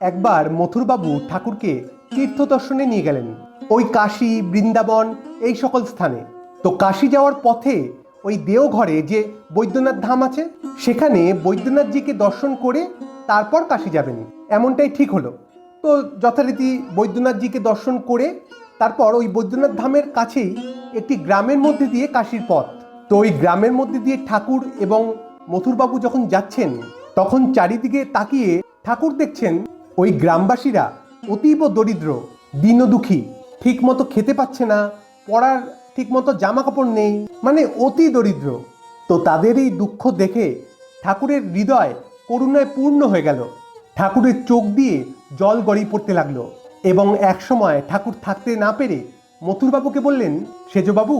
একবার মথুরবাবু ঠাকুরকে তীর্থ দর্শনে নিয়ে গেলেন। ওই কাশী, বৃন্দাবন, এই সকল স্থানে। তো কাশী যাওয়ার পথে ওই দেওঘরে যে বৈদ্যনাথ ধাম আছে, সেখানে বৈদ্যনাথজিকে দর্শন করে তারপর কাশী যাবেন। এমনটাই ঠিক হলো। তো যথারীতি বৈদ্যনাথজিকে দর্শন করে তারপর ওই বৈদ্যনাথ ধামের কাছেই একটি গ্রামের মধ্যে দিয়ে কাশীর পথ। তো ওই গ্রামের মধ্যে দিয়ে ঠাকুর এবং মথুরবাবু যখন যাচ্ছেন, তখন চারিদিকে তাকিয়ে ঠাকুর দেখছেন ওই গ্রামবাসীরা অতীব দরিদ্র, দীনদুখী ঠিক মতো খেতে পাচ্ছে না, পড়ার ঠিক মতো জামা কাপড় নেই মানে অতি দরিদ্র। তো তাদের এই দুঃখ দেখে ঠাকুরের হৃদয় করুণায় পূর্ণ হয়ে গেল। ঠাকুরের চোখ দিয়ে জল গড়িয়ে পড়তে লাগল এবং একসময় ঠাকুর থাকতে না পেরে মথুরবাবুকে বললেন, সেজবাবু,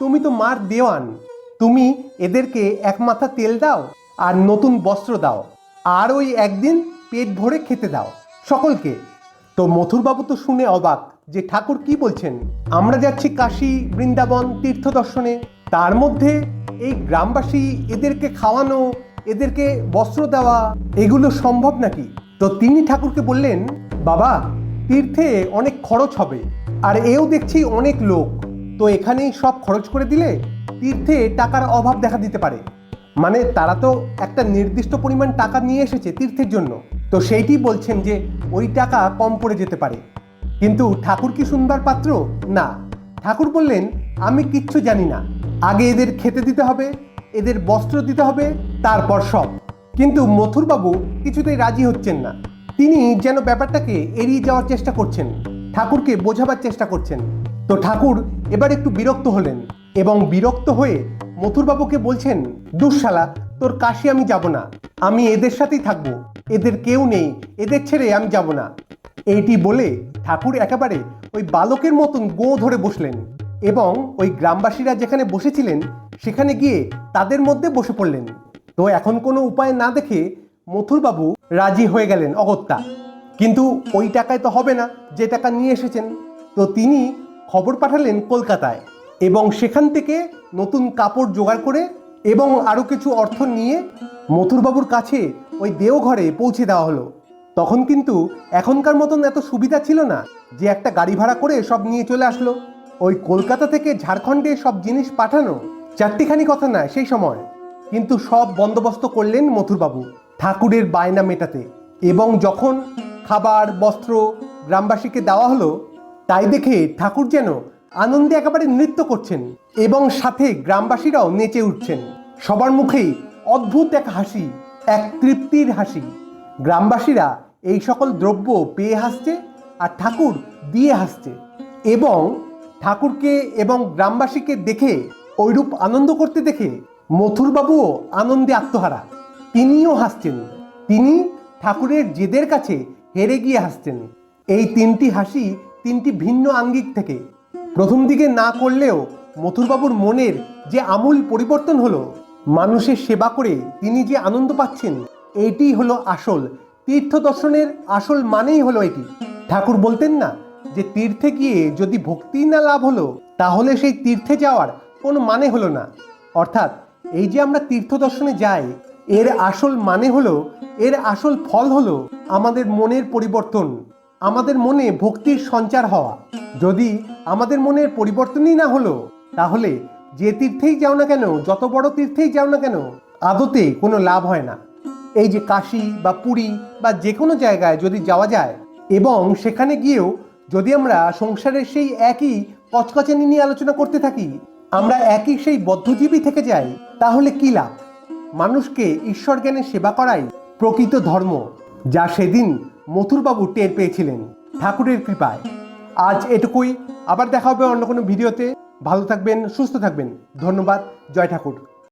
তুমি তো মার দেওয়ান। তুমি এদেরকে এক মাথা তেল দাও আর নতুন বস্ত্র দাও। আর ওই একদিন পেট ভরে খেতে দাও। সকলকে। তো মথুরবাবু তো শুনে অবাক যে ঠাকুর কি বলছেন? আমরা যাচ্ছি কাশী, বৃন্দাবন তীর্থ দর্শনে। তার মধ্যে এই গ্রামবাসী এদেরকে খাওয়ানো, এদেরকে বস্ত্র দেওয়া, এগুলো সম্ভব নাকি? তো তিনি ঠাকুরকে বললেন, বাবা, তীর্থে অনেক খরচ হবে, আর এও দেখছি অনেক লোক। তো এখানেই সব খরচ করে দিলে তীর্থে টাকার অভাব দেখা দিতে পারে। মানে তারা তো একটা নির্দিষ্ট পরিমাণ টাকা নিয়ে এসেছে তীর্থের জন্য। তো সেইটি বলছেন যে ওই টাকা কম পড়ে যেতে পারে। কিন্তু ঠাকুর কি শুনবার পাত্র? না। ঠাকুর বললেন, আমি কিচ্ছু জানি না। আগে এদের খেতে দিতে হবে, এদের বস্ত্র দিতে হবে, তারপর সব। কিন্তু মথুরবাবু কিছুতেই রাজি হচ্ছেন না। তিনি যেন ব্যাপারটাকে এড়িয়ে যাওয়ার চেষ্টা করছেন, ঠাকুরকে বোঝাবার চেষ্টা করছেন। তো ঠাকুর এবার একটু বিরক্ত হলেন এবং বিরক্ত হয়ে মথুরবাবুকে বলছেন, দুঃশালা, তোর কাশি আমি যাব না। আমি এদের সাথেই থাকব। এদের কেউ নেই। এদের ছেড়ে আমি যাব না। এইটি বলে ঠাকুর একেবারে ওই বালকের মতন গো ধরে বসলেন এবং ওই গ্রামবাসীরা যেখানে বসেছিলেন, সেখানে গিয়ে তাদের মধ্যে বসে পড়লেন। তো এখন কোনো উপায় না দেখে মথুরবাবু রাজি হয়ে গেলেন অগত্যা। কিন্তু ওই টাকায় তো হবে না, যে টাকা নিয়ে এসেছেন। তো তিনি খবর পাঠালেন কলকাতায় এবং সেখান থেকে নতুন কাপড় জোগাড় করে এবং আরও কিছু অর্থ নিয়ে মথুরবাবুর কাছে ওই দেওঘরে পৌঁছে দেওয়া হলো। তখন কিন্তু এখনকার মতন এত সুবিধা ছিল না যে একটা গাড়ি ভাড়া করে সব নিয়ে চলে আসলো। ওই কলকাতা থেকে ঝাড়খণ্ডে সব জিনিস পাঠানো চারটিখানি কথা না সেই সময়। কিন্তু সব বন্দোবস্ত করলেন মথুরবাবু ঠাকুরের বায়না মেটাতে এবং যখন খাবার, বস্ত্র গ্রামবাসীকে দেওয়া হলো, তাই দেখে ঠাকুর যেন আনন্দে একেবারে নৃত্য করছেন এবং সাথে গ্রামবাসীরাও নেচে উঠছেন। সবার মুখেই অদ্ভুত এক হাসি, এক তৃপ্তির হাসি। গ্রামবাসীরা এই সকল দ্রব্য পেয়ে হাসছে আর ঠাকুর দিয়ে হাসছে এবং ঠাকুরকে এবং গ্রামবাসীকে দেখে ওইরূপ আনন্দ করতে দেখে মথুরবাবুও আনন্দে আত্মহারা। তিনিও হাসছেন। তিনি ঠাকুরের জেদের কাছে হেরে গিয়ে হাসছেন। এই তিনটি হাসি তিনটি ভিন্ন আঙ্গিক থেকে। প্রথম দিকে না করলেও মথুরবাবুর মনের যে আমূল পরিবর্তন হলো মানুষের সেবা করে তিনি যে আনন্দ পাচ্ছেন এইটি হলো আসল। তীর্থ দর্শনের আসল মানেই হলো এটি। ঠাকুর বলতেন না যে তীর্থে গিয়ে যদি ভক্তি না লাভ হলো, তাহলে সেই তীর্থে যাওয়ার কোনো মানে হলো না। অর্থাৎ এই যে আমরা তীর্থ দর্শনে যাই, এর আসল মানে হলো, এর আসল ফল হলো আমাদের মনের পরিবর্তন, আমাদের মনে ভক্তির সঞ্চার হওয়া। যদি আমাদের মনের পরিবর্তনই না হলো, তাহলে যে তীর্থেই যাও না কেন, যত বড় তীর্থেই যাও না কেন, আদতে কোনো লাভ হয় না। এই যে কাশী বা পুরী বা যে কোনো জায়গায় যদি যাওয়া যায়, এবং সেখানে গিয়েও যদি আমরা সংসারের সেই একই কচকচানি নিয়ে আলোচনা করতে থাকি, আমরা একই সেই বদ্ধজীবী থেকে যাই, তাহলে কি লাভ? মানুষকে ঈশ্বর জ্ঞানের সেবা করাই প্রকৃত ধর্ম, যা সেদিন মথুরবাবু টের পেয়েছিলেন। ঠাকুরের কৃপায়। আজ এটুকুই। আবার দেখা হবে অন্য কোনো ভিডিওতে। ভালো থাকবেন সুস্থ থাকবেন। ধন্যবাদ জয় ঠাকুর।